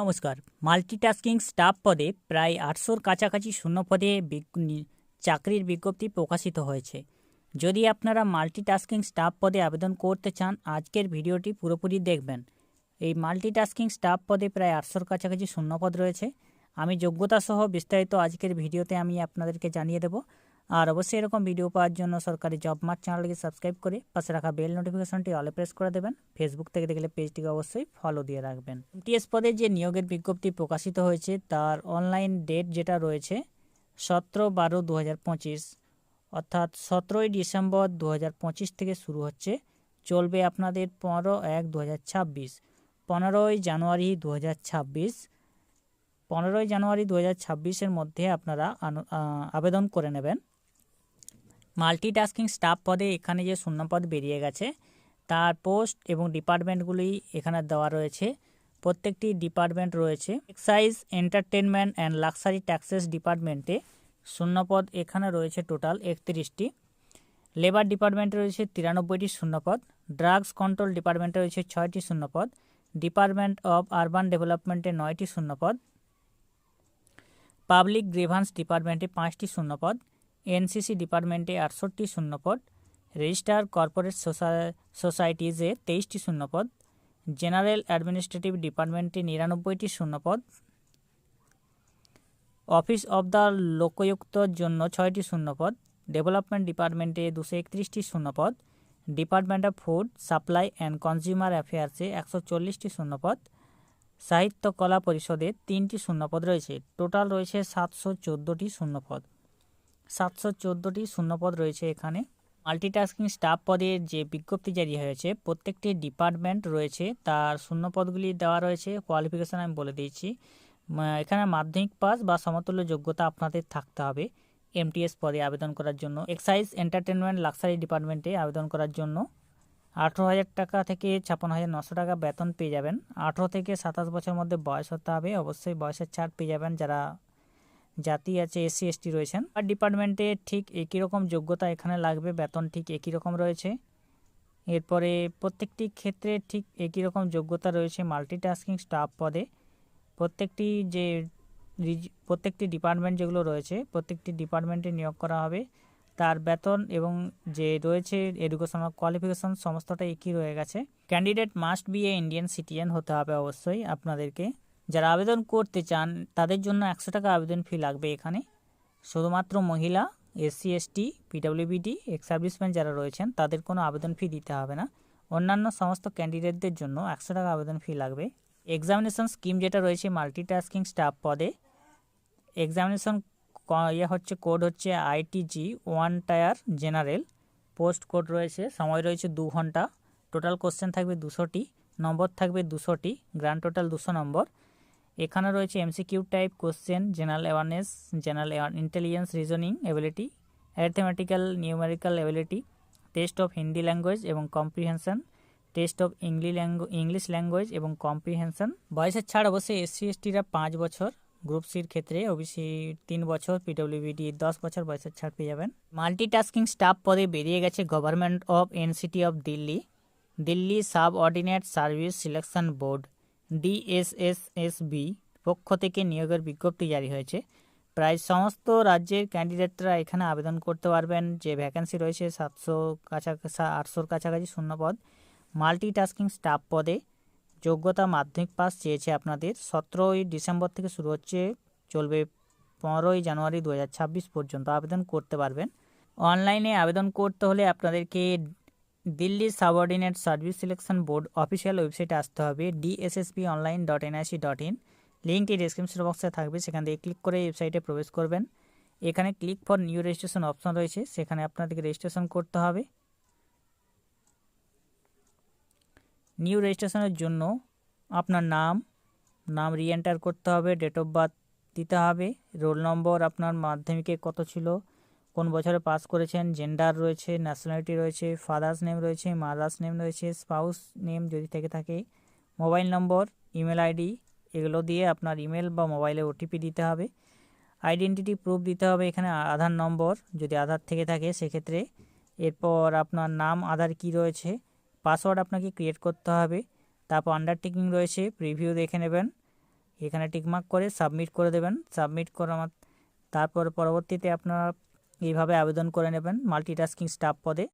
নমস্কার। Multitasking staff পদে প্রায় আটশোর কাছাকাছি শূন্য পদে চাকরির বিজ্ঞপ্তি প্রকাশিত হয়েছে। যদি আপনারা মাল্টিটাস্কিং স্টাফ পদে আবেদন করতে চান, আজকের ভিডিওটি পুরোপুরি দেখবেন। এই মাল্টিটাস্কিং স্টাফ পদে প্রায় আটশোর কাছাকাছি শূন্য পদ রয়েছে। আমি যোগ্যতা সহ বিস্তারিত আজকের ভিডিওতে আমি আপনাদেরকে জানিয়ে দেব। আর অবশ্যই এরকম ভিডিও পাওয়ার জন্য সরকারি জব মার্ট চ্যানেলটিকে সাবস্ক্রাইব করে পাশে রাখা বেল নোটিফিকেশনটি অলে প্রেস করে দেবেন। ফেসবুক থেকে দেখলে পেজটিকে অবশ্যই ফলো দিয়ে রাখবেন। এমটিএস পদে যে নিয়োগের বিজ্ঞপ্তি প্রকাশিত হয়েছে, তার অনলাইন ডেট যেটা রয়েছে, সতেরো বারো দু অর্থাৎ সতেরোই ডিসেম্বর দু হাজার পঁচিশ থেকে শুরু হচ্ছে, চলবে আপনাদের পনেরো এক দু হাজার ছাব্বিশ, পনেরোই জানুয়ারি দু হাজার ছাব্বিশ, পনেরোই জানুয়ারি দু হাজার ছাব্বিশের মধ্যে আপনারা আবেদন করে নেবেন। মাল্টিটাস্কিং স্টাফ পদে এখানে যে শূন্যপদ বেরিয়ে গেছে, তার পোস্ট এবং ডিপার্টমেন্টগুলি এখানে দেওয়া রয়েছে। প্রত্যেকটি ডিপার্টমেন্ট রয়েছে। Excise entertainment and luxury taxes ডিপার্টমেন্টে শূন্যপদ এখানে রয়েছে টোটাল একত্রিশটি। লেবার ডিপার্টমেন্টে রয়েছে তিরানব্বইটি শূন্যপদ ড্রাগস কন্ট্রোল ডিপার্টমেন্টে রয়েছে ছয়টি শূন্যপদ ডিপার্টমেন্ট অব আরবান ডেভেলপমেন্টে নয়টি শূন্যপদ পাবলিক গ্রেভান্স ডিপার্টমেন্টে পাঁচটি শূন্যপদ এনসিসি ডিপার্টমেন্টে আটষট্টি শূন্যপদ, রেজিস্টার কর্পোরেট সোসাইটিজে তেইশটি শূন্যপদ, জেনারেল অ্যাডমিনিস্ট্রেটিভ ডিপার্টমেন্টে নিরানব্বইটি শূন্যপদ, অফিস অব দ্য লোকায়ুক্তর জন্য ছয়টি শূন্যপদ, ডেভেলপমেন্ট ডিপার্টমেন্টে দুশো একত্রিশটি শূন্যপদ, department of food, supply and consumer অ্যাফেয়ার্সে একশো চল্লিশটি শূন্যপদ, সাহিত্য কলা পরিষদে তিনটি শূন্যপদ রয়েছে। টোটাল রয়েছে সাতশো চোদ্দোটি শূন্যপদ। সাতশো চোদ্দোটি শূন্যপদ রয়েছে এখানে। মাল্টিটাস্কিং স্টাফ পদের যে বিজ্ঞপ্তি জারি হয়েছে, প্রত্যেকটি ডিপার্টমেন্ট রয়েছে, তার শূন্যপদগুলি দেওয়া রয়েছে। কোয়ালিফিকেশান আমি বলে দিয়েছি। এখানে মাধ্যমিক পাস বা সমতুল্য যোগ্যতা আপনাদের থাকতে হবে এমটিএস পদে আবেদন করার জন্য। এক্সাইজ এন্টারটেনমেন্ট লাক্সারি ডিপার্টমেন্টে আবেদন করার জন্য আঠেরো হাজার টাকা থেকে ছাপ্পান্ন হাজার নশো টাকা বেতন পেয়ে যাবেন। আঠেরো থেকে সাতাশ বছরের মধ্যে বয়স হতে হবে। অবশ্যই বয়সের ছাড় পেয়ে যাবেন যারা জাতি আছে এসসি এসটি রয়েছেন। আর ডিপার্টমেন্টে ঠিক একই রকম যোগ্যতা এখানে লাগবে, বেতন ঠিক একই রকম রয়েছে। এরপরে প্রত্যেকটি ক্ষেত্রে ঠিক একই রকম যোগ্যতা রয়েছে মাল্টিটাস্কিং স্টাফ পদে। প্রত্যেকটি যে প্রত্যেকটি ডিপার্টমেন্ট যেগুলো রয়েছে, প্রত্যেকটি ডিপার্টমেন্টে নিয়োগ করা হবে। তার বেতন এবং যে রয়েছে এডুকেশনাল কোয়ালিফিকেশন সমস্তটা একই রয়ে গেছে। Candidate must be a Indian citizen হতে হবে অবশ্যই আপনাদেরকে। যারা আবেদন করতে চান, তাদের জন্য একশো টাকা আবেদন ফি লাগবে এখানে। শুধুমাত্র মহিলা, SC, ST, PWBD ex serviceman যারা রয়েছেন, তাদের কোনো আবেদন ফি দিতে হবে না। অন্যান্য সমস্ত ক্যান্ডিডেটদের জন্য একশো টাকা আবেদন ফি লাগবে। এক্সামিনেশন স্কিম যেটা রয়েছে, মাল্টিটাস্কিং স্টাফ পদে। এক্সামিনেশন ইয়ে হচ্ছে, কোড হচ্ছে ITG, one tier general. Post code রয়েছে, সময় রয়েছে দু ঘণ্টা। টোটাল কোশ্চেন থাকবে দুশোটি, নম্বর থাকবে দুশোটি গ্র্যান্ড টোটাল দুশো নম্বর। এখানে রয়েছে MCQ type question general awareness general intelligence reasoning ability arithmetical numerical ability test of Hindi language এবং comprehension test of English English language এবং কম্প্রিহেনশন বয়সের ছাড় অবশ্যই এসসি এসটিরা পাঁচ বছর গ্রুপ সির ক্ষেত্রে ওবিসি তিন বছর পিডব্লিউবিডি দশ বছর বয়সের ছাড় পেয়ে যাবেন। মাল্টিটাস্কিং স্টাফ পদে বেরিয়ে গেছে government of NCT of Delhi Delhi subordinate service selection board DSSSB পক্ষ থেকে নিয়োগের বিজ্ঞপ্তি জারি হয়েছে। প্রায় সমস্ত রাজ্যের ক্যান্ডিডেটরা এখানে আবেদন করতে পারবেন। যে ভ্যাকেন্সি রয়েছে সাতশো কাছাকাছি আটশোর কাছাকাছি শূন্যপদ মাল্টিটাস্কিং স্টাফ পদে যোগ্যতা মাধ্যমিক পাস চেয়েছে আপনাদের। সতেরোই ডিসেম্বর থেকে শুরু হচ্ছে, চলবে পনেরোই জানুয়ারি দু হাজার ছাব্বিশ পর্যন্ত আবেদন করতে পারবেন। অনলাইনে আবেদন করতে হলে আপনাদেরকে Delhi subordinate service selection board official ওয়েবসাইটে আসতে হবে DSSP online dot NIC dot in লিঙ্কটি ডিসক্রিপশন বক্সে থাকবে, সেখান থেকে ক্লিক করে ওয়েবসাইটে প্রবেশ করবেন। এখানে click for new registration option রয়েছে, সেখানে আপনাদেরকে রেজিস্ট্রেশন করতে হবে। নিউ রেজিস্ট্রেশনের জন্য আপনার নাম নাম রিএন্টার করতে হবে ডেট অফ বার্থ দিতে হবে রোল নম্বর আপনার মাধ্যমিকে কত ছিল কোন বছরে পাস করেছেন? জেন্ডার রয়েছে ন্যাশনালিটি রয়েছে ফাদার্স নেম রয়েছে মাদার্স নেম রয়েছে স্পাউস নেম যদি থেকে থাকে মোবাইল নম্বর ইমেল আইডি এগুলো দিয়ে আপনার ইমেল বা মোবাইলে ওটিপি দিতে হবে। আইডেন্টিটি প্রুফ দিতে হবে এখানে আধার নম্বর যদি আধার থেকে থাকে সেক্ষেত্রে। এরপর আপনার নাম, আধার কি রয়েছে পাসওয়ার্ড আপনাকে ক্রিয়েট করতে হবে। তারপর আন্ডারটেকিং রয়েছে প্রিভিউ দেখে নেবেন। এখানে টিকমার্ক করে সাবমিট করে দেবেন। সাবমিট করা তারপর পরবর্তীতে আপনারা এইভাবে আবেদন করে নেবেন মাল্টিটাস্কিং স্টাফ পদে।